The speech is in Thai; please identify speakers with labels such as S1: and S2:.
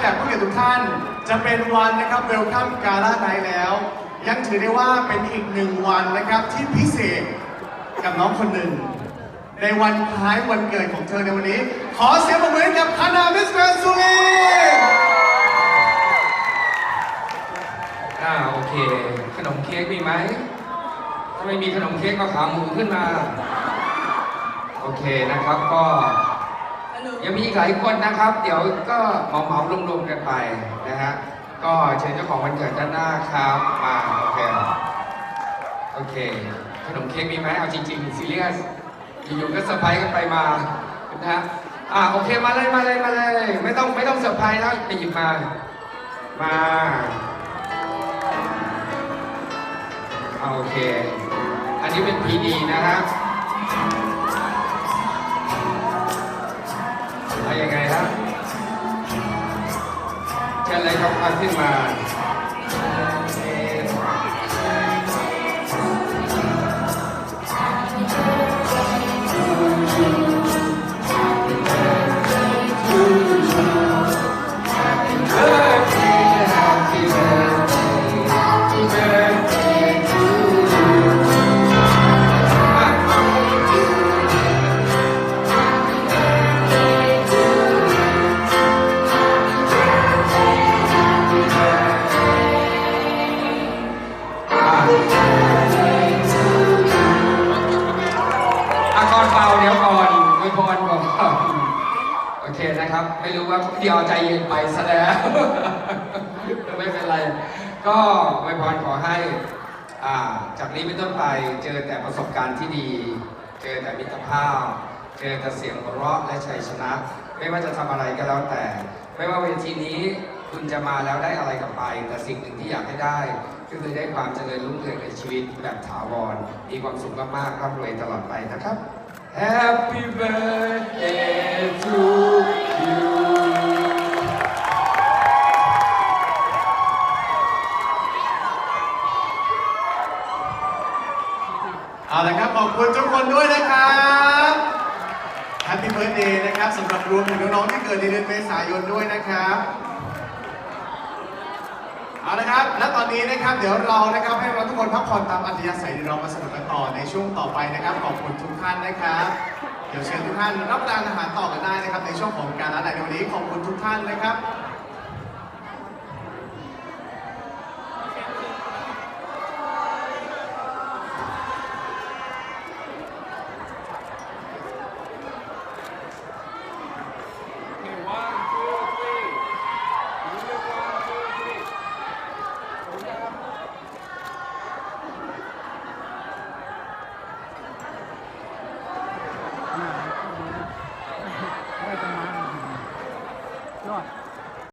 S1: แขกผู้เกียรติทุกท่าน จะเป็นวันนะครับเวลคัมกาล่าไนแล้ว ยังถือได้ว่าเป็นอีกหนึ่งวันนะครับที่พิเศษกับน้องคนหนึ่ง ในวันคล้ายวันเกิดของเธอในวันนี้ ขอเสียงปรบมือให้กับคานามิสแกรนซูลีน
S2: อ่าโอเค ขนมเค้กมีไหม ถ้าไม่มีขนมเค้กก็ขาหมูขึ้นมา โอเคนะครับก็ ยังมีอีกหลายคนนะครับ เดี๋ยวก็เหมาเหมาๆรวมๆกันไปนะฮะก็เชิญเจ้าของวันเกิดด้านหน้าครับมาโอเคโอเคขนมเค้กมีไหมเอาจริงๆซีเรียสอยู่ๆก็เซอร์ไพรส์กันไปมานะฮะอ่าโอเคมาเลยมาเลยมาเลย ไม่ต้องไม่ต้องเซอร์ไพรส์แล้วไปหยิบมา มาอ่าโอเค อันนี้เป็นพีดีนะฮะ เชิญเลยครับอาขึ้นมา นะครับ ไม่รู้ว่าเดี๋ยวใจเย็นไปซะแล้วไม่เป็นไร ก็อวยพรขอให้อ่าจากนี้เป็นต้นไปเจอแต่ประสบการณ์ที่ดี เจอแต่มิตรภาพ เจอแต่เสียงหัวเราะและชัยชนะ ไม่ว่าจะทำอะไรก็แล้วแต่ ไม่ว่าเวทีนี้คุณจะมาแล้วได้อะไรกลับไป แต่สิ่งหนึ่งที่อยากให้ได้ก็คือได้ความเจริญรุ่งเรืองในชีวิตแบบถาวร มีความสุขมากๆร่ำรวยตลอดไปนะครับ Happy birthday to
S1: เอาละครับขอบคุณทุกคนด้วยนะครับแฮปปี้เบิร์ดเดย์นะครับสำหรับรวมถึงน้องๆที่เกิดในเดือนเมษายนด้วยนะครับเอาละครับ และตอนนี้นะครับ เดี๋ยวเรานะครับให้เราทุกคนพักผ่อนตามอัธยาศัยเดี๋ยวเรามาสนุกกันต่อในช่วงต่อไปนะครับ ขอบคุณทุกท่านนะครับ เดี๋ยวเชิญทุกท่านรับประทานอาหารต่อกันได้นะครับ ในช่วงของการร้านอาหารในวันนี้ขอบคุณทุกท่านนะครับ